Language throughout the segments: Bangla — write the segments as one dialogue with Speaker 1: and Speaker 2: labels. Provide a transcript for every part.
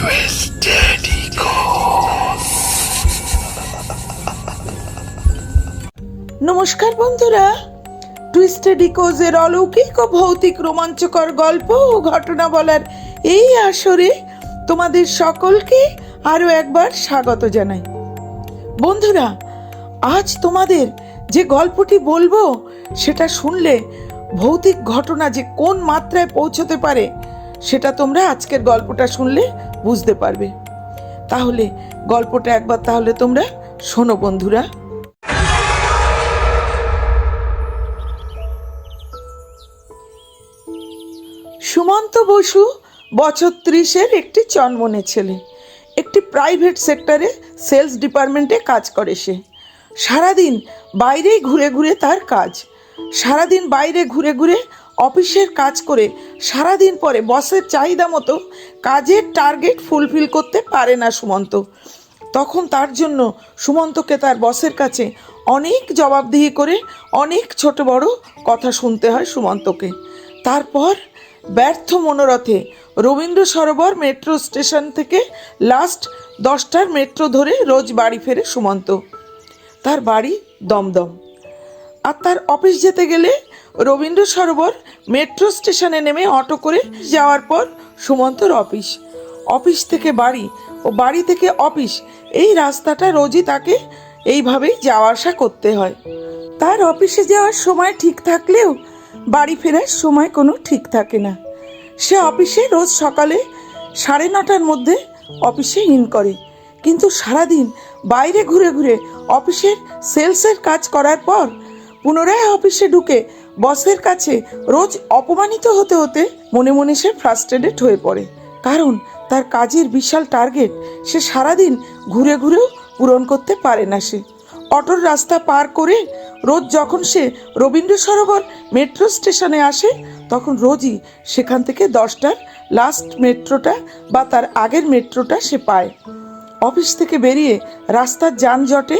Speaker 1: Twisted.
Speaker 2: নমস্কার বন্ধুরা টুইস্টেড ইকোজের অলৌকিক ও ভৌতিক রোমাঞ্চকর গল্প ও ঘটনা বলার এই আসরে তোমাদের সকলকে আরও একবার স্বাগত জানাই বন্ধুরা, আজ তোমাদের যে গল্পটি বলব, সেটা শুনলে ভৌতিক ঘটনা যে কোন মাত্রায় পৌঁছতে পারে, সেটা তোমরা আজকের গল্পটা শুনলে বুঝতে পারবে। তাহলে গল্পটা একবার তাহলে তোমরা শোনো বন্ধুরা। সুমন্ত বসু বছর ত্রিশের একটি চনমনে ছেলে। একটি প্রাইভেট সেক্টরে সেলস ডিপার্টমেন্টে কাজ করে সে। সারাদিন বাইরেই ঘুরে ঘুরে তার কাজ। সারাদিন বাইরে ঘুরে ঘুরে অফিসের কাজ করে সারাদিন পরে বসের চাহিদা মতো কাজের টার্গেট ফুলফিল করতে পারে না সুমন্ত। তখন তার জন্য সুমন্তকে তার বসের কাছে অনেক জবাবদিহি করে অনেক ছোট বড় কথা শুনতে হয় সুমন্তকে। তারপর ব্যর্থ মনোরথে রবীন্দ্র সরোবর মেট্রো স্টেশন থেকে লাস্ট দশটার মেট্রো ধরে রোজ বাড়ি ফেরে সুমন্ত। তার বাড়ি দমদম। আর তার অফিস যেতে গেলে রবীন্দ্র সরোবর মেট্রো স্টেশনে নেমে অটো করে যাওয়ার পর সুমন্তর অফিস। অফিস থেকে বাড়ি ও বাড়ি থেকে অফিস, এই রাস্তাটা রোজই তাকে এইভাবেই যাওয়া আসা করতে হয়। তার অফিসে যাওয়ার সময় ঠিক থাকলেও বাড়ি ফেরার সময় কোনো ঠিক থাকে না। সে অফিসে রোজ সকালে সাড়ে নটার মধ্যে অফিসে ইন করে। কিন্তু সারাদিন বাইরে ঘুরে ঘুরে অফিসের সেলসের কাজ করার পর পুনরায় অফিসে ঢুকে বসের কাছে রোজ অপমানিত হতে হতে মনে মনে সে ফ্রাস্ট্রেটেড হয়ে পড়ে। কারণ তার কাজের বিশাল টার্গেট সে সারাদিন ঘুরে ঘুরেও পূরণ করতে পারে না সে। অটোর রাস্তা পার করে রোজ যখন সে রবীন্দ্র সরোবর মেট্রো স্টেশনে আসে, তখন রোজই সেখান থেকে দশটার লাস্ট মেট্রোটা বা তার আগের মেট্রোটা সে পায়। অফিস থেকে বেরিয়ে রাস্তার যানজটে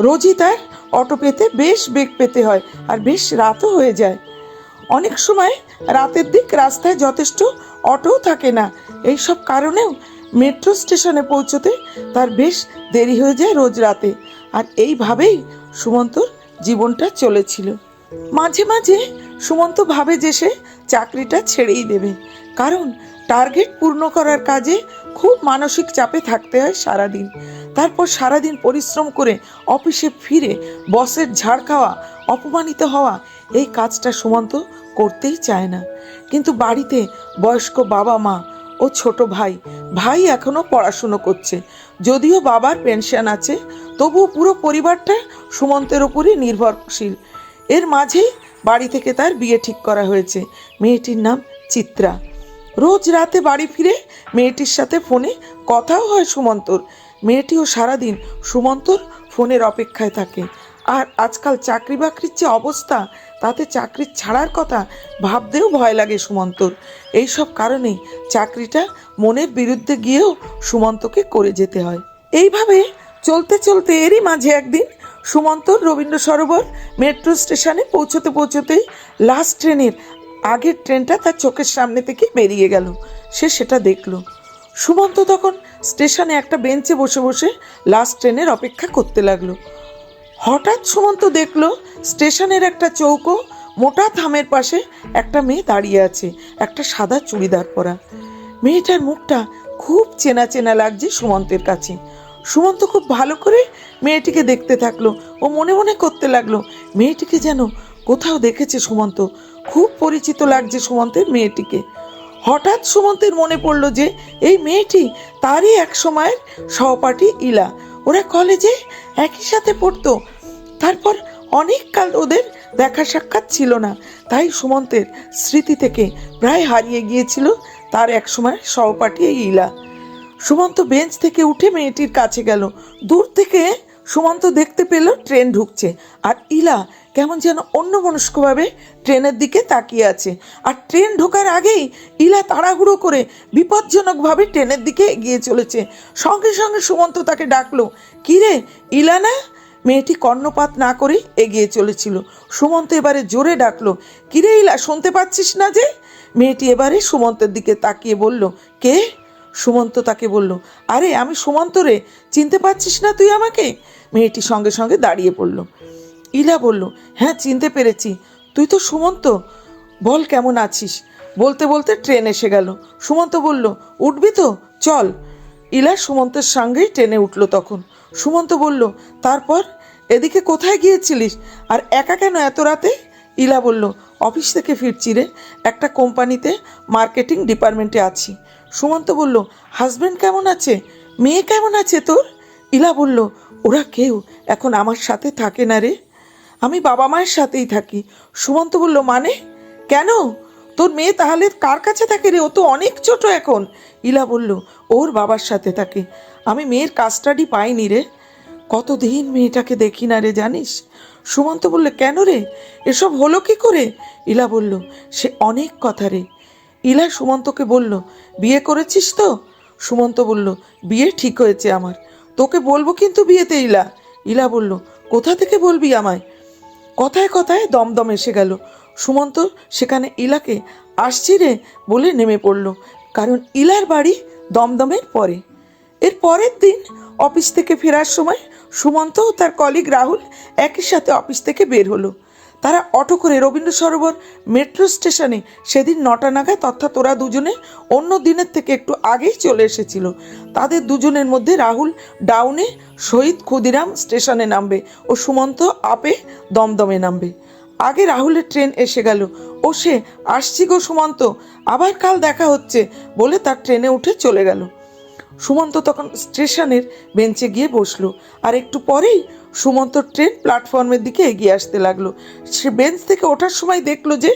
Speaker 2: রোজই তার অটো পেতে বেশ বেগ পেতে হয় আর বেশ রাতও হয়ে যায়। অনেক সময় রাতের দিক রাস্তায় যথেষ্ট অটোও থাকে না। এইসব কারণেও মেট্রো স্টেশনে পৌঁছতে তার বেশ দেরি হয়ে যায় রোজ রাতে। আর এইভাবেই সুমন্তর জীবনটা চলেছিল। মাঝে মাঝে সুমন্ত ভাবে যে সে চাকরিটা ছেড়েই দেবে। কারণ টার্গেট পূর্ণ করার কাজে খুব মানসিক চাপে থাকতে হয় সারাদিন। তারপর সারাদিন পরিশ্রম করে অফিসে ফিরে বসের ঝাড় খাওয়া, অপমানিত হওয়া, এই কাজটা সুমন্ত করতেই চায় না। কিন্তু বাড়িতে বয়স্ক বাবা মা ও ছোট ভাই ভাই এখনও পড়াশুনো করছে। যদিও বাবার পেনশন আছে, তবুও পুরো পরিবারটা সুমন্তের ওপরই নির্ভরশীল। এর মাঝেই বাড়ি থেকে তার বিয়ে ঠিক করা হয়েছে। মেয়েটির নাম চিত্রা। রোজ রাতে বাড়ি ফিরে মেয়েটির সাথে ফোনে কথাও হয় সুমন্তর। মেয়েটিও সারাদিন সুমন্তর ফোনের অপেক্ষায় থাকে। আর আজকাল চাকরি বাকরির যে অবস্থা, তাতে চাকরি ছাড়ার কথা ভাবতেও ভয় লাগে সুমন্তর। এইসব কারণেই চাকরিটা মনের বিরুদ্ধে গিয়েও সুমন্তকে করে যেতে হয়। এইভাবে চলতে চলতে এরই মাঝে একদিন সুমন্তর রবীন্দ্র সরোবর মেট্রো স্টেশনে পৌঁছতে পৌঁছতেই লাস্ট ট্রেনের আগের ট্রেনটা তার চোখের সামনে থেকে বেরিয়ে গেল। সে সেটা দেখল। সুমন্ত তখন স্টেশনে একটা বেঞ্চে বসে বসে লাস্ট ট্রেনের অপেক্ষা করতে লাগল। হঠাৎ সুমন্ত দেখল স্টেশনের একটা চৌকো মোটা থামের পাশে একটা মেয়ে দাঁড়িয়ে আছে, একটা সাদা চুড়িদার পরা। মেয়েটার মুখটা খুব চেনা চেনা লাগছে সুমন্তের কাছে। সুমন্ত খুব ভালো করে মেয়েটিকে দেখতে থাকল ও মনে মনে করতে লাগল, মেয়েটিকে যেন কোথাও দেখেছে সুমন্ত। খুব পরিচিত লাগছে সুমন্তের মেয়েটিকে। হঠাৎ সুমন্তের মনে পড়ল যে, এই মেয়েটি তারই এক সময়ের সহপাঠী ইলা। ওরা কলেজে একই সাথে পড়তো। তারপর অনেক কাল ওদের দেখা সাক্ষাৎ ছিল না। তাই সুমন্তের স্মৃতি থেকে প্রায় হারিয়ে গিয়েছিল তার এক সময় সহপাঠী এই ইলা। সুমন্ত বেঞ্চ থেকে উঠে মেয়েটির কাছে গেল। দূর থেকে সুমন্ত দেখতে পেল ট্রেন ঢুকছে। আর ইলা কেমন যেন অন্যমনস্কভাবে ট্রেনের দিকে তাকিয়ে আছে। আর ট্রেন ঢোকার আগেই ইলা তাড়াহুড়ো করে বিপজ্জনকভাবে ট্রেনের দিকে এগিয়ে চলেছে। সঙ্গে সঙ্গে সুমন্ত তাকে ডাকলো কিরে ইলা না? মেয়েটি কর্ণপাত না করে এগিয়ে চলেছিল। সুমন্ত এবারে জোরে ডাকলো কিরে ইলা, শুনতে পাচ্ছিস না যে? মেয়েটি এবারে সুমন্তের দিকে তাকিয়ে বলল, কে? সুমন্ত তাকে বলল, আরে, আমি সুমন্ত রে, চিনতে পারছিস না তুই আমাকে? মেয়েটি সঙ্গে সঙ্গে দাঁড়িয়ে পড়ল। ইলা বলল হ্যাঁ চিনতে পেরেছি। তুই তো সুমন্ত। বল, কেমন আছিস? বলতে বলতে ট্রেন এসে গেল। সুমন্ত বলল, উঠবি তো, চল। ইলা সুমন্তের সঙ্গেই ট্রেনে উঠল তখন। সুমন্ত বলল, তারপর? এদিকে কোথায় গিয়েছিলিস? আর একা কেন এত রাতে? ইলা বলল, অফিস থেকে ফিরছি রে। একটা কোম্পানিতে মার্কেটিং ডিপার্টমেন্টে আছি। সুমন্ত বলল, হাজবেন্ড কেমন আছে? মেয়ে কেমন আছে তোর? ইলা বলল, ওরা কেউ এখন আমার সাথে থাকে না রে। আমি বাবা মায়ের সাথেই থাকি। সুমন্ত বলল মানে? কেন? তোর মেয়ে তাহলে কার কাছে থাকে রে? ও তো অনেক ছোট এখন। ইলা বলল, ওর বাবার সাথে থাকে। আমি মেয়ের কাস্টাডি পাইনি রে। কতদিন মেয়েটাকে দেখি না রে, জানিস? সুমন্ত বলল, কেন রে? এসব হলো কি করে? ইলা বলল, সে অনেক কথা রে। ইলা সুমন্তকে বলল, বিয়ে করেছিস তো? সুমন্ত বলল, বিয়ে ঠিক হয়েছে আমার। তোকে বলব কিন্তু বিয়েতে ইলা। ইলা বলল, কোথা থেকে বলবি আমায়? কথায় কথায় দমদম এসে গেল। সুমন্ত সেখানে ইলাকে আসছি রে বলে নেমে পড়ল, কারণ ইলার বাড়ি দমদমের পরে। এর পরের দিন অফিস থেকে ফেরার সময় সুমন্ত ও তার কলিগ রাহুল একই সাথে অফিস থেকে বের হলো। তারা অটো করে রবীন্দ্র সরোবর মেট্রো স্টেশনে সেদিন নটা নাগাদ অর্থাৎ ওরা দুজনে অন্য দিনের থেকে একটু আগেই চলে এসেছিল। তাদের দুজনের মধ্যে রাহুল, ডাউনে, শহীদ ক্ষুদিরাম স্টেশনে নামবে ও সুমন্ত আপে দমদমে নামবে। আগে রাহুলের ট্রেন এসে গেল। ও সে, আসছি গো সুমন্ত, আবার কাল দেখা হচ্ছে বলে তার ট্রেনে উঠে চলে গেল। সুমন্ত তখন স্টেশনের বেঞ্চে গিয়ে বসল। আর একটু পরেই সুমন্ত ট্রেন প্ল্যাটফর্মের দিকে এগিয়ে আসতে লাগল। সে বেঞ্চ থেকে ওঠার সময় দেখল যে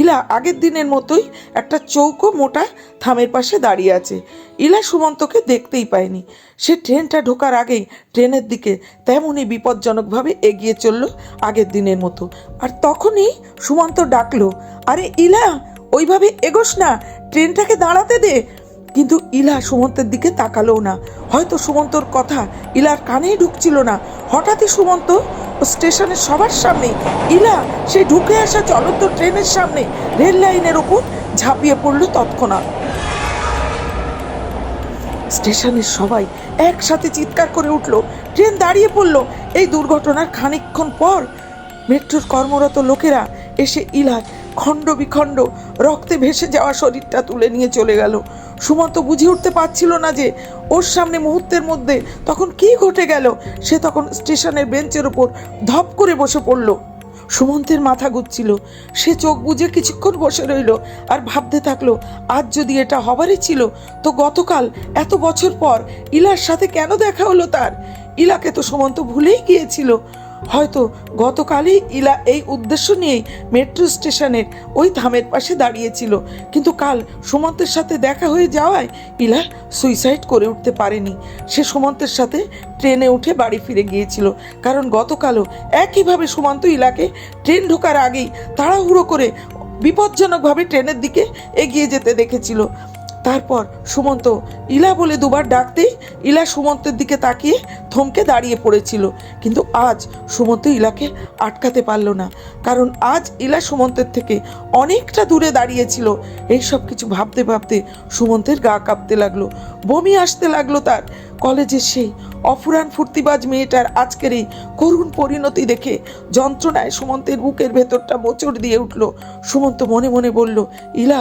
Speaker 2: ইলা আগের দিনের মতোই একটা চৌকো মোটা থামের পাশে দাঁড়িয়ে আছে। ইলা সুমন্তকে দেখতেই পায়নি। সে ট্রেনটা ঢোকার আগেই ট্রেনের দিকে তেমনই বিপজ্জনকভাবে এগিয়ে চলল আগের দিনের মতো। আর তখনই সুমন্ত ডাকলো, আরে ইলা, ওইভাবে এগোস না। ট্রেনটাকে দাঁড়াতে দে। কিন্তু ইলা সুমন্তের দিকে তাকালো না। হয়তো সুমন্তর কথা ইলার কানেই ঢুকছিল না। হঠাৎই সুমন্ত স্টেশনের সবার সামনে, ইলা সেই ঢুকে আসা চলন্ত ট্রেনের সামনে রেল লাইনের ওপর ঝাঁপিয়ে পড়ল তৎক্ষণাৎ। স্টেশনের সবাই একসাথে চিৎকার করে উঠল। ট্রেন দাঁড়িয়ে পড়ল। এই দুর্ঘটনার খানিকক্ষণ পর মেট্রোর কর্মরত লোকেরা এসে ইলার খণ্ড বিখণ্ড রক্তে ভেসে যাওয়া শরীরটা তুলে নিয়ে চলে গেল। সুমন্ত বুঝে উঠতে পারছিল না যে ওর সামনে মুহূর্তের মধ্যে তখন কি ঘটে গেল। সে তখন স্টেশনের বেঞ্চের ওপর ধপ করে বসে পড়ল। সুমন্তের মাথা ঘুরছিল। সে চোখ বুজে কিছুক্ষণ বসে রইল আর ভাবতে থাকল, আজ যদি এটা হবারই ছিল, তো গতকাল এত বছর পর ইলার সাথে কেন দেখা হলো তার? ইলাকে তো সুমন্ত ভুলেই গিয়েছিল। হয়তো গতকালই ইলা এই উদ্দেশ্য নিয়েই মেট্রো স্টেশনের ওই ধামের পাশে দাঁড়িয়েছিল। কিন্তু কাল সুমন্তের সাথে দেখা হয়ে যাওয়ায় ইলা সুইসাইড করে উঠতে পারেনি। সে সুমন্তের সাথে ট্রেনে উঠে বাড়ি ফিরে গিয়েছিল। কারণ গতকালও একইভাবে সুমন্ত ইলাকে ট্রেন ঢোকার আগেই তাড়াহুড়ো করে বিপজ্জনকভাবে ট্রেনের দিকে এগিয়ে যেতে দেখেছিল। তারপর সুমন্ত, ইলা বলে দুবার ডাকতেই ইলা সুমন্তের দিকে তাকিয়ে থমকে দাঁড়িয়ে পড়েছিল। কিন্তু আজ সুমন্ত ইলাকে আটকাতে পারল না, কারণ আজ ইলা সুমন্তের থেকে অনেকটা দূরে দাঁড়িয়েছিল। এই সব কিছু ভাবতে ভাবতে সুমন্তের গা কাঁপতে লাগল, বমি আসতে লাগল তার। কলেজের সেই অফুরান ফুর্তিবাজ মেয়েটার আজকের এই করুণ পরিণতি দেখে যন্ত্রণায় সুমন্তের বুকের ভেতরটা মোচড় দিয়ে উঠল। সুমন্ত মনে মনে বলল, ইলা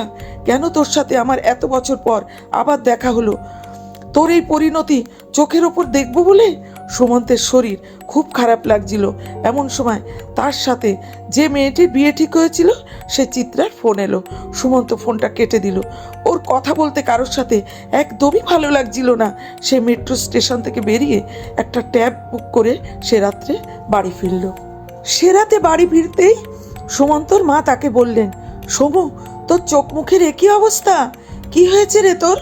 Speaker 2: কেন তোর সাথে আমার এত বছর পর আবার দেখা হলো? তোর এই পরিণতি চোখের ওপর দেখব বলে? সুমন্তের শরীর খুব খারাপ লাগছিল। এমন সময় তার সাথে যে মেয়েটির বিয়ে ঠিক হয়েছিল, সে চিত্রার ফোন এলো। সুমন্ত ফোনটা কেটে দিল। ওর কথা বলতে কারোর সাথে একদমই ভালো লাগছিল না। সে মেট্রো স্টেশন থেকে বেরিয়ে একটা ট্যাব বুক করে সে রাত্রে বাড়ি ফিরল। সে রাতে বাড়ি ফিরতেই সুমন্তর মা তাকে বললেন, সমু তোর চোখ মুখের একই অবস্থা? কি হয়েছে রে তোর?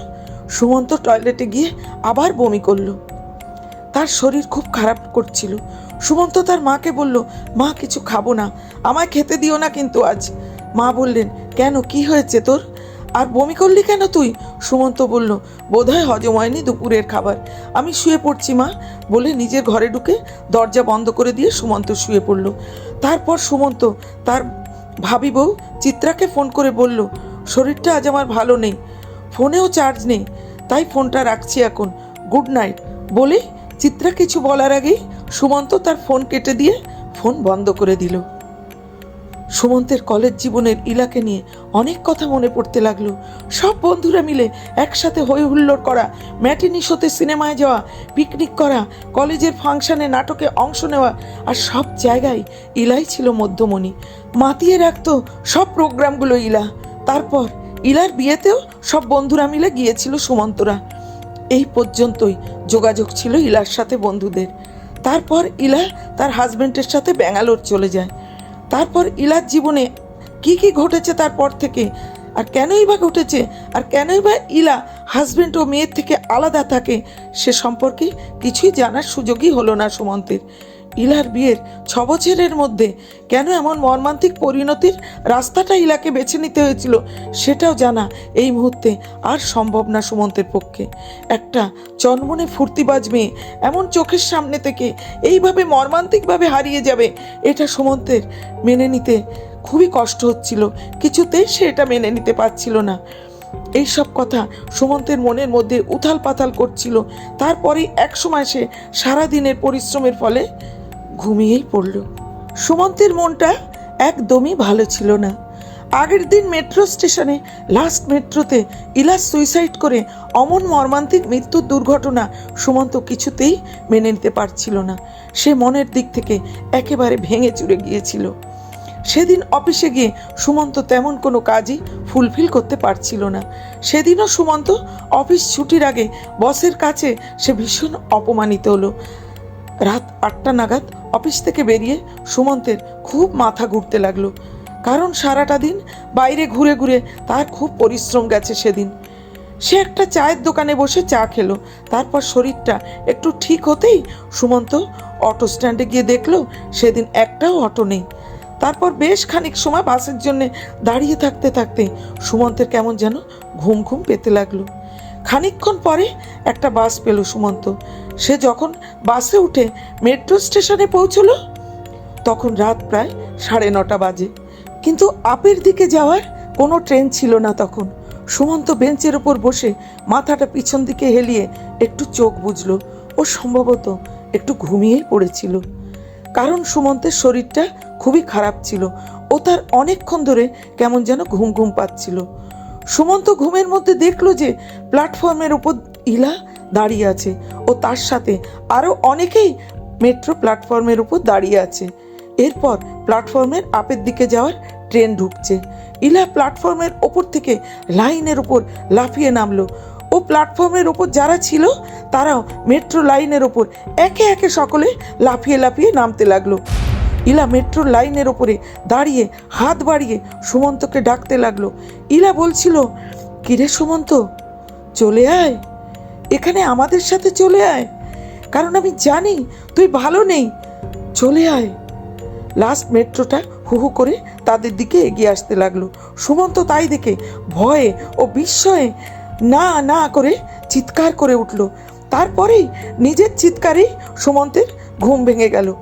Speaker 2: সুমন্ত টয়লেটে গিয়ে আবার বমি করল। তার শরীর খুব খারাপ করছিল। সুমন্ত তার মাকে বলল, মা, কিছু খাব না। আমায় খেতে দিও না কিন্তু আজ। মা বললেন, কেন? কি হয়েছে তোর? আর বমি করলি কেন তুই? সুমন্ত বলল, বোধহয় হজম হয়নি দুপুরের খাবার। আমি শুয়ে পড়ছি, মা। বলে নিজের ঘরে ঢুকে দরজা বন্ধ করে দিয়ে সুমন্ত শুয়ে পড়ল। তারপর সুমন্ত তার ভাবি বউ চিত্রাকে ফোন করে বলল, শরীরটা আজ আমার ভালো নেই, ফোনেও চার্জ নেই, তাই ফোনটা রাখছি এখন। Good night. বলে চিত্রা কিছু বলার আগেই সুমন্ত তার ফোন কেটে দিয়ে ফোন বন্ধ করে দিল। সুমন্তের কলেজ জীবনের ইলাকে নিয়ে অনেক কথা মনে পড়তে লাগল। সব বন্ধুরা মিলে একসাথে হই হুল্লোড় করা, ম্যাটিনি শোতে সিনেমায় যাওয়া, পিকনিক করা, কলেজের ফাংশনে নাটকে অংশ নেওয়া, আর সব জায়গায় ইলাই ছিল মধ্যমণি। মাতিয়ে রাখতো সব প্রোগ্রামগুলো ইলা। তারপর ইলার বিয়েতেও সব বন্ধুরা মিলে গিয়েছিল সুমন্তরা। এই পর্যন্তই যোগাযোগ ছিল ইলার সাথে বন্ধুদের। তারপর ইলা তার হাজবেন্ডের সাথে ব্যাঙ্গালোর চলে যায়। তারপর ইলার জীবনে কি কি ঘটেছে তারপর থেকে আর কেনই বা ঘটেছে? আর কেনই বা ইলা হাজবেন্ড ও মেয়ের থেকে আলাদা থাকে? সে সম্পর্কে কিছুই জানার সুযোগই হলো না সুমন্তের। ইলার বিয়ের ছ বছরের মধ্যে কেন এমন মর্মান্তিক পরিণতির রাস্তাটা ইলাকে বেছে নিতে হয়েছিল সেটাও জানা এই মুহূর্তে আর সম্ভব না সুমন্তের পক্ষে। একটা চনমনে ফুর্তিবাজ মেয়ে এমন চোখের সামনে থেকে এইভাবে মর্মান্তিকভাবে হারিয়ে যাবে, এটা সুমন্তের মেনে নিতে খুবই কষ্ট হচ্ছিল। কিছুতেই সে এটা মেনে নিতে পারছিল না। এই সব কথা সুমন্তের মনের মধ্যে উথাল পাতাল করছিল। তারপরে এক সময় সে সারাদিনের পরিশ্রমের ফলে ঘুমিয়েই পড়ল। সুমন্তের মনটা একদমই ভালো ছিল না। আগের দিন মেট্রো স্টেশনে, লাস্ট মেট্রোতে ইলাস সুইসাইড করে অমন মর্মান্তিক মৃত্যুর দুর্ঘটনা সুমন্ত কিছুতেই মেনে নিতে পারছিল না। সে মনের দিক থেকে একেবারে ভেঙে চুরে গিয়েছিল। সেদিন অফিসে গিয়ে সুমন্ত তেমন কোনো কাজই ফুলফিল করতে পারছিল না। সেদিনও সুমন্ত অফিস ছুটির আগে বসের কাছে সে ভীষণ অপমানিত হলো। রাত আটটা নাগাদ অফিস থেকে বেরিয়ে সুমন্তের খুব মাথা ঘুরতে লাগল, কারণ সারাটা দিন বাইরে ঘুরে ঘুরে তার খুব পরিশ্রম গেছে সেদিন। সে একটা চায়ের দোকানে বসে চা খেলো, তারপর শরীরটা একটু ঠিক হতেই সুমন্ত অটো স্ট্যান্ডে গিয়ে দেখল সেদিন একটাও অটো নেই। তারপর বেশ খানিক সময় বাসের জন্য দাঁড়িয়ে থাকতে থাকতে সুমন্তের কেমন যেন ঘুম ঘুম পেতে লাগল। খানিকক্ষণ পরে একটা বাস পেল সুমন্ত। সে যখন বাসে উঠে মেট্রো স্টেশনে পৌঁছলো, তখন রাত প্রায় সাড়ে নটা বাজে। কিন্তু আপের দিকে যাওয়ার কোনো ট্রেন ছিল না তখন। সুমন্ত বেঞ্চের ওপর বসে মাথাটা পিছন দিকে হেলিয়ে একটু চোখ বুঝলো ও সম্ভবত একটু ঘুমিয়েই পড়েছিল। কারণ সুমন্তের শরীরটা খুবই খারাপ ছিল ও তার অনেকক্ষণ ধরে কেমন যেন ঘুম ঘুম পাচ্ছিল। সুমন্ত ঘুমের মধ্যে দেখল যে প্ল্যাটফর্মের উপর ইলা দাঁড়িয়ে আছে ও তার সাথে আরও অনেকেই মেট্রো প্ল্যাটফর্মের উপর দাঁড়িয়ে আছে। এরপর প্ল্যাটফর্মের আপের দিকে যাওয়ার ট্রেন ঢুকছে। ইলা প্ল্যাটফর্মের ওপর থেকে লাইনের উপর লাফিয়ে নামলো। ও প্ল্যাটফর্মের ওপর যারা ছিল, তারাও মেট্রো লাইনের ওপর একে একে সকলে লাফিয়ে লাফিয়ে নামতে লাগল। ইলা মেট্রো লাইনের ওপরে দাঁড়িয়ে হাত বাড়িয়ে সুমন্তকে ডাকতে লাগল। ইলা বলছিল, কিরে সুমন্ত, চলে আয়। এখানে আমাদের সাথে চলে আয়। কারণ আমি জানি তুই ভালো নেই। চলে আয়। লাস্ট মেট্রোটা হু হু করে তাদের দিকে এগিয়ে আসতে লাগল। সুমন্ত তাই দেখে ভয়ে ও বিস্ময়ে না না করে চিৎকার করে উঠল। তারপরেই নিজের চিৎকারেই সুমন্তের ঘুম ভেঙে গেল।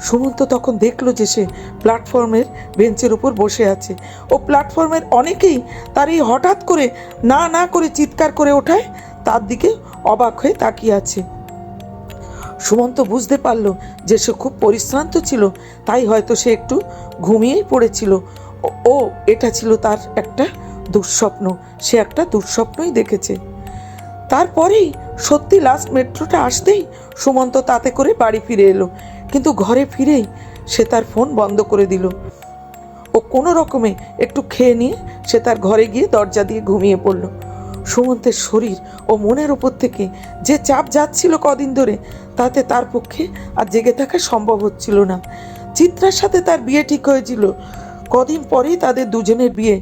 Speaker 2: সুমন্ত তখন দেখল যে সে প্ল্যাটফর্মের বেঞ্চের উপর বসে আছে। ও প্ল্যাটফর্মের অনেকেই তার এই হঠাৎ করে না না করে চিৎকার করে ওঠায় তার দিকে অবাক হয়ে তাকিয়ে আছে। সুমন্ত বুঝতে পারল যে সে খুব পরিশ্রান্ত ছিল, তাই হয়তো সে একটু ঘুমিয়েই পড়েছিল। ও- এটা ছিল তার একটা দুঃস্বপ্ন। সে একটা দুঃস্বপ্নই দেখেছে। তারপরেই সত্যি লাস্ট মেট্রোটা আসতেই সুমন্ত তাতে করে বাড়ি ফিরে এলো। কিন্তু ঘরে ফিরেই সে তার ফোন বন্ধ করে দিল। ও কোনো রকমে একটু খেয়ে নিয়ে সে তার ঘরে গিয়ে দরজা দিয়ে ঘুমিয়ে পড়ল। সুমন্তের শরীর ও মনের ওপর থেকে যে চাপ যাচ্ছিল কদিন ধরে, তাতে তার পক্ষে আর জেগে থাকা সম্ভব হচ্ছিল না। চিত্রার সাথে তার বিয়ে ঠিক হয়েছিল। কদিন পরেই তাদের দুজনের বিয়ে।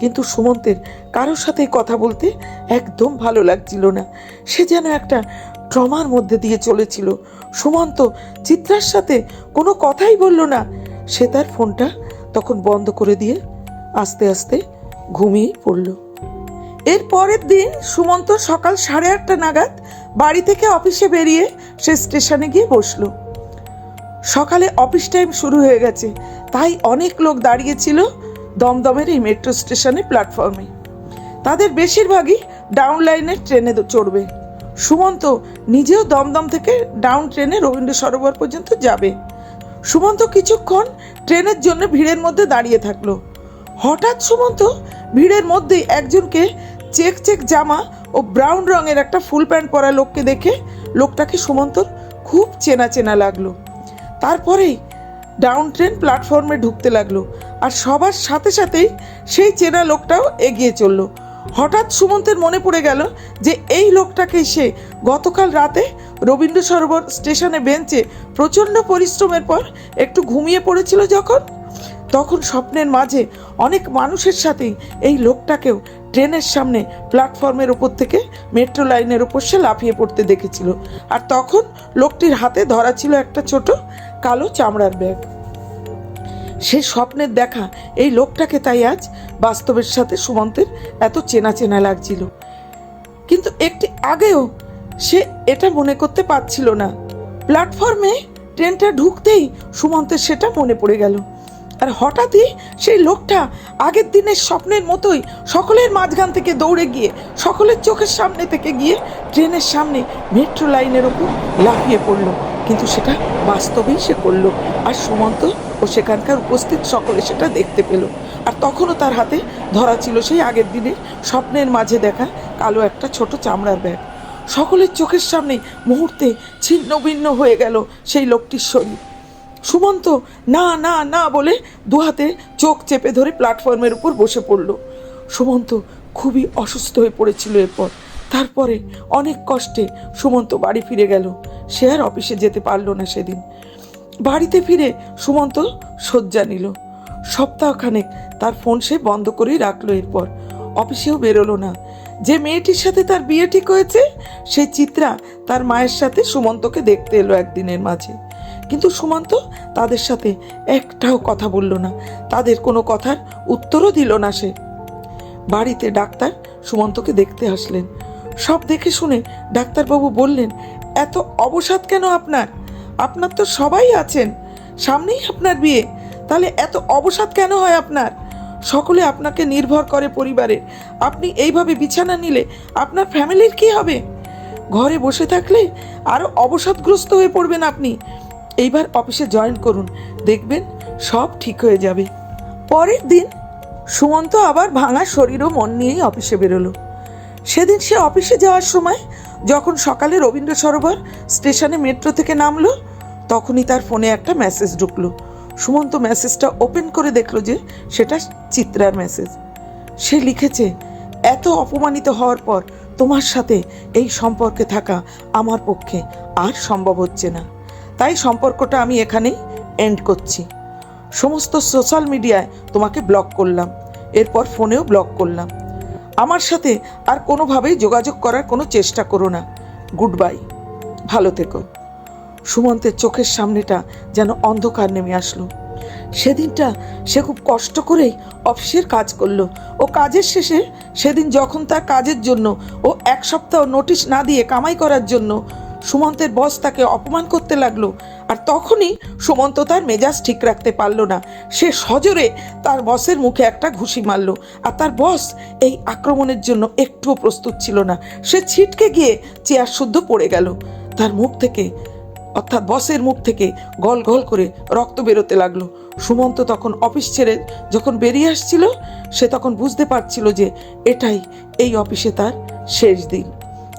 Speaker 2: কিন্তু সুমন্তের কারোর সাথে কথা বলতে একদম ভালো লাগছিল না। সে যেন একটা ট্রমার মধ্যে দিয়ে চলেছিল। সুমন্ত চিত্রার সাথে কোনো কথাই বলল না। সে তার ফোনটা তখন বন্ধ করে দিয়ে আস্তে আস্তে ঘুমিয়ে পড়ল। এর পরের দিন সুমন্ত সকাল সাড়ে আটটা নাগাদ বাড়ি থেকে অফিসে বেরিয়ে সে স্টেশনে গিয়ে বসল। সকালে অফিস টাইম শুরু হয়ে গেছে, তাই অনেক লোক দাঁড়িয়েছিল ছিল দমদমের এই মেট্রো স্টেশনে প্ল্যাটফর্মে তাদের বেশিরভাগই ডাউন লাইনের ট্রেনে চড়বে। সুমন্ত নিজেও দমদম থেকে ডাউন ট্রেনে রবীন্দ্র সরোবর পর্যন্ত যাবে। সুমন্ত কিছুক্ষণ ট্রেনের জন্য ভিড়ের মধ্যে দাঁড়িয়ে থাকল। হঠাৎ সুমন্ত ভিড়ের মধ্যেই একজনকে চেক চেক জামা ও ব্রাউন রঙের একটা ফুল প্যান্ট পরা লোককে দেখে লোকটাকে সুমন্তর খুব চেনা চেনা লাগল। তারপরেই ডাউন ট্রেন প্ল্যাটফর্মে ঢুকতে লাগল। আর সবার সাথে সাথেই সেই চেনা লোকটাও এগিয়ে চলল। হঠাৎ সুমন্তের মনে পড়ে গেল যে এই লোকটাকে সে গতকাল রাতে রবীন্দ্র সরোবর স্টেশনে বেঞ্চে প্রচণ্ড পরিশ্রমের পর একটু ঘুমিয়ে পড়েছিল যখন? তখন স্বপ্নের মাঝে অনেক মানুষের সাথেই এই লোকটাকেও ট্রেনের সামনে প্ল্যাটফর্মের ওপর থেকে মেট্রো লাইনের ওপর সে লাফিয়ে পড়তে দেখেছিল। আর তখন লোকটির হাতে ধরা ছিল একটা ছোট কালো চামড়ার ব্যাগ। সে স্বপ্নের দেখা এই লোকটাকে তাই আজ বাস্তবের সাথে সুমন্তের এত চেনা চেনা লাগছিল। কিন্তু একটি আগেও সে এটা মনে করতে পারছিল না। প্ল্যাটফর্মে ট্রেনটা ঢুকতেই সুমন্তের সেটা মনে পড়ে গেল। আর হঠাৎই সেই লোকটা আগের দিনের স্বপ্নের মতোই সকলের মাঝখান থেকে দৌড়ে গিয়ে, সকলের চোখের সামনে থেকে গিয়ে ট্রেনের সামনে মেট্রো লাইনের ওপর লাফিয়ে পড়ল। কিন্তু সেটা বাস্তবেই সে করল। আর সুমন্ত ও সেখানকার উপস্থিত সকলে সেটা দেখতে পেল। আর তখনও তার হাতে ধরা ছিল সেই আগের দিনের স্বপ্নের মাঝে দেখা কালো একটা ছোট চামড়ার ব্যাগ। সকলের চোখের সামনে মুহূর্তে ছিন্ন ভিন্ন হয়ে গেল সেই লোকটির শরীর। সুমন্ত না না না বলে দুহাতে চোখ চেপে ধরে প্ল্যাটফর্মের উপর বসে পড়ল। সুমন্ত খুবই অসুস্থ হয়ে পড়েছিল এরপর। তারপরে অনেক কষ্টে সুমন্ত বাড়ি ফিরে গেল। সে আর অফিসে যেতে পারল না সেদিন। বাড়িতে ফিরে সুমন্ত শয্যা নিল। সপ্তাহখানেক তার ফোন সে বন্ধ করেই রাখল এরপর। অফিসেও বেরোলো না। যে মেয়েটির সাথে তার বিয়ে ঠিক হয়েছে, সেই চিত্রা তার মায়ের সাথে সুমন্তকে দেখতে এলো একদিনের মাঝে। কিন্তু সুমন্ত তাদের সাথে একটাও কথা বলল না। তাদের কোনো কথার উত্তরও দিল না সে। বাড়িতে ডাক্তার সুমন্তকে দেখতে আসলেন। সব দেখে শুনে ডাক্তারবাবু বললেন, এত অবসাদ কেন আপনার? আপনার তো সবাই আছেন। সামনেই আপনার বিয়ে। তাহলে এত অবসাদ কেন হয় আপনার? সকলে আপনাকে নির্ভর করে পরিবারে আপনি এইভাবে বিছানা নিলে আপনার ফ্যামিলির কি হবে? ঘরে বসে থাকলে আরও অবসাদগ্রস্ত হয়ে পড়বেন আপনি। এইবার অফিসে জয়েন করুন। দেখবেন সব ঠিক হয়ে যাবে। পরের দিন সুমন্ত আবার ভাঙা শরীর ও মন নিয়েই অফিসে বেরোলো। সেদিন সে অফিসে যাওয়ার সময় যখন সকালে রবীন্দ্র সরোবর স্টেশনে মেট্রো থেকে নামলো, তখনই তার ফোনে একটা মেসেজ ঢুকলো। সুমন্ত মেসেজটা ওপেন করে দেখল যে সেটা চিত্রার মেসেজ সে লিখেছে, এত অপমানিত হওয়ার পর তোমার সাথে এই সম্পর্কে থাকা আমার পক্ষে আর সম্ভব হচ্ছে না। তাই সম্পর্কটা আমি এখানেই এন্ড করছি। সমস্ত সোশ্যাল মিডিয়ায় তোমাকে ব্লক করলাম। এরপর ফোনেও ব্লক করলাম। আমার সাথে আর কোনোভাবেই যোগাযোগ করার কোনো চেষ্টা করো না। গুড বাই ভালো থেকো। সুমন্তের চোখের সামনেটা যেন অন্ধকার নেমে আসলো। সেদিনটা সে খুব কষ্ট করেই অফিসের কাজ করল। ও কাজের শেষে সেদিন যখন তার কাজের জন্য ও এক সপ্তাহ নোটিশ না দিয়ে কামাই করার জন্য সুমন্তের বস তাকে অপমান করতে লাগল, আর তখনই সুমন্ত তার মেজাজ ঠিক রাখতে পারল না। সে সজোরে তার বসের মুখে একটা ঘুষি মারলো, আর তার বস এই আক্রমণের জন্য একটুও প্রস্তুত ছিল না। সে ছিটকে গিয়ে চেয়ার শুদ্ধ পড়ে গেল। তার মুখ থেকে, অর্থাৎ বসের মুখ থেকে গল গল করে রক্ত বেরোতে লাগল। সুমন্ত তখন অফিস ছেড়ে যখন বেরিয়ে আসছিল, সে তখন বুঝতে পারছিল যে এটাই, এই অফিসে তার শেষ দিন।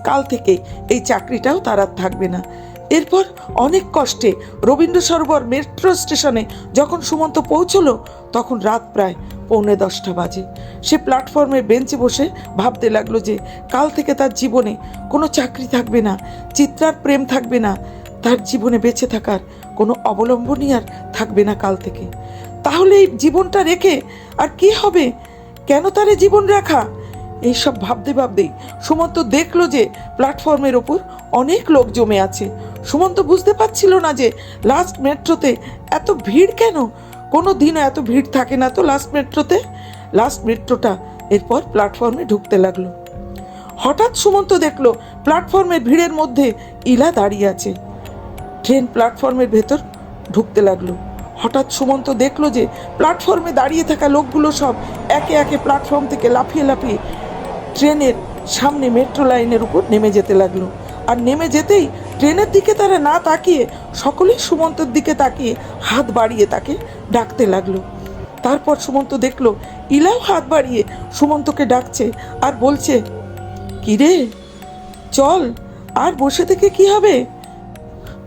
Speaker 2: কাল থেকে এই চাকরিটাও তার আর থাকবে না। এরপর অনেক কষ্টে রবীন্দ্র সরোবর মেট্রো স্টেশনে যখন সুমন্ত পৌঁছলো, তখন রাত প্রায় পৌনে দশটা বাজে। সে প্ল্যাটফর্মের বেঞ্চে বসে ভাবতে লাগল যে কাল থেকে তার জীবনে কোনো চাকরি থাকবে না, চিত্রার প্রেম থাকবে না, তার জীবনে বেঁচে থাকার কোনো অবলম্বনই আর থাকবে না কাল থেকে। তাহলে এই জীবনটা রেখে আর কি হবে? কেন তার জীবন রাখা? এইসব ভাবতে ভাবতেই সুমন্ত দেখল যে প্ল্যাটফর্মের ওপর অনেক লোক জমে আছে। সুমন্ত বুঝতে পারছিল না যে লাস্ট মেট্রোতে এত ভিড় কেন? কোনো দিন এত ভিড় থাকে না তো লাস্ট মেট্রোতে? লাস্ট মেট্রোটা এরপর প্ল্যাটফর্মে ঢুকতে লাগল। হঠাৎ সুমন্ত দেখল প্ল্যাটফর্মের ভিড়ের মধ্যে ইলা দাঁড়িয়ে আছে। ট্রেন প্ল্যাটফর্মের ভেতর ঢুকতে লাগল। হঠাৎ সুমন্ত দেখল যে প্ল্যাটফর্মে দাঁড়িয়ে থাকা লোকগুলো সব একে একে প্ল্যাটফর্ম থেকে লাফিয়ে লাফিয়ে ট্রেনের সামনে মেট্রো লাইনের উপর নেমে যেতে লাগল। আর নেমে যেতেই ট্রেনের দিকে তারা না তাকিয়ে, সকলেই সুমন্তর দিকে তাকিয়ে হাত বাড়িয়ে তাকে ডাকতে লাগল। তারপর সুমন্ত দেখল, ইলাও হাত বাড়িয়ে সুমন্তকে ডাকছে আর বলছে, কিরে, চল, আর বসে থেকে কি হবে?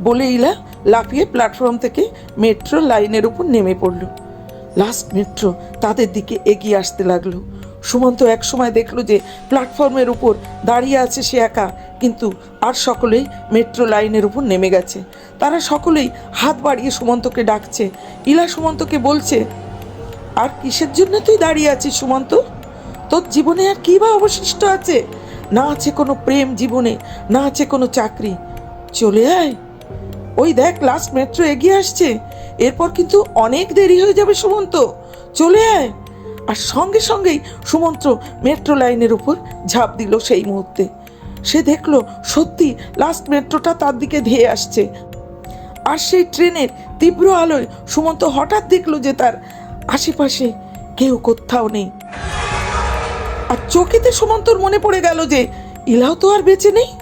Speaker 2: বলে ইলা লাফিয়ে প্ল্যাটফর্ম থেকে মেট্রো লাইনের উপর নেমে পড়ল। লাস্ট মেট্রো তাদের দিকে এগিয়ে আসতে লাগল। সুমন্ত এক সময় দেখল যে প্ল্যাটফর্মের উপর দাঁড়িয়ে আছে সে একা, কিন্তু আর সকলেই মেট্রো লাইনের উপর নেমে গেছে। তারা সকলেই হাত বাড়িয়ে সুমন্তকে ডাকছে। ইলা সুমন্তকে বলছে, আর কিসের জন্য তুই দাঁড়িয়ে আছিস সুমন্ত? তোর জীবনে আর কী বা অবশিষ্ট আছে? না আছে কোনো প্রেম জীবনে, না আছে কোনো চাকরি। চলে আয়। ওই দেখ লাস্ট মেট্রো এগিয়ে আসছে। এরপর কিন্তু অনেক দেরি হয়ে যাবে সুমন্ত। চলে আয়। আর সঙ্গে সঙ্গেই সুমন্ত্র মেট্রো লাইনের উপর ঝাঁপ দিল সেই মুহূর্তে। সে দেখল সত্যি লাস্ট মেট্রোটা তার দিকে ধেয়ে আসছে। আর সেই ট্রেনের তীব্র আলোয় সুমন্ত হঠাৎ দেখল যে তার আশেপাশে কেউ কোথাও নেই। আর চোখেতে সুমন্তর মনে পড়ে গেল যে ইলাও তো আর বেঁচে নেই।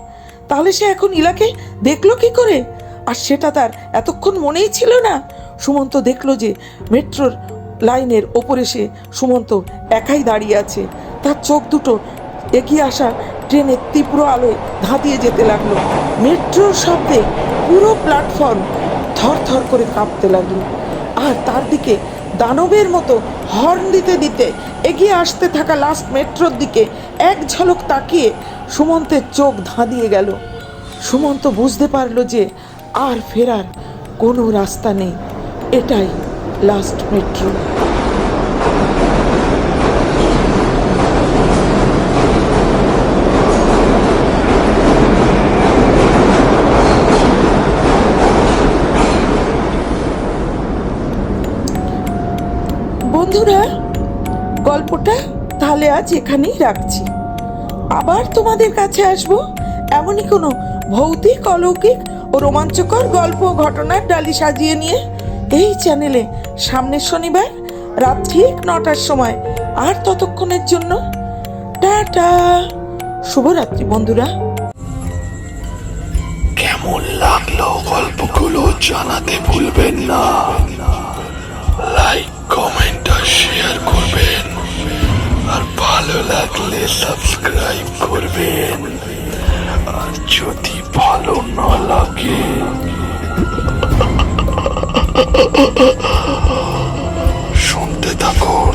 Speaker 2: তাহলে সে এখন ইলাকে দেখল কি করে? আর সেটা তার এতক্ষণ মনেই ছিল না। সুমন্ত দেখল যে মেট্রোর লাইনের ওপরে সে সুমন্ত একাই দাঁড়িয়ে আছে। তার চোখ দুটো এগিয়ে আসা ট্রেনের তীব্র আলোয় ধাঁধিয়ে যেতে লাগল। মেট্রোর শব্দে পুরো প্ল্যাটফর্ম থর থর করে কাঁপতে লাগল। আর তার দিকে দানবের মতো হর্ন দিতে দিতে এগিয়ে আসতে থাকা লাস্ট মেট্রোর দিকে এক ঝলক তাকিয়ে সুমন্তের চোখ ধাঁধিয়ে গেল। সুমন্ত বুঝতে পারল যে আর ফেরার কোনো রাস্তা নেই। এটাই লাস্ট মেট্রো বন্ধুরা, গল্পটা তাহলে আজ এখানেই রাখছি। আবার তোমাদের কাছে আসব এমনই কোনো ভৌতিক, অলৌকিক ও রোমাঞ্চকর গল্প ঘটনার ডালি সাজিয়ে নিয়ে। এই চ্যানেলে সামনের শনিবার, রাত ঠিক নটার সময়, আর ততক্ষণের জন্য টাটা। শুভরাত্রি বন্ধুরা।
Speaker 1: কেমন লাগল গল্পগুলো জানাতে ভুলবেন না। লাইক কমেন্ট আর শেয়ার করবেন। আর ভালো লাগলে সাবস্ক্রাইব করবেন। আর যদি ভালো না লাগে শুনতে থাকুন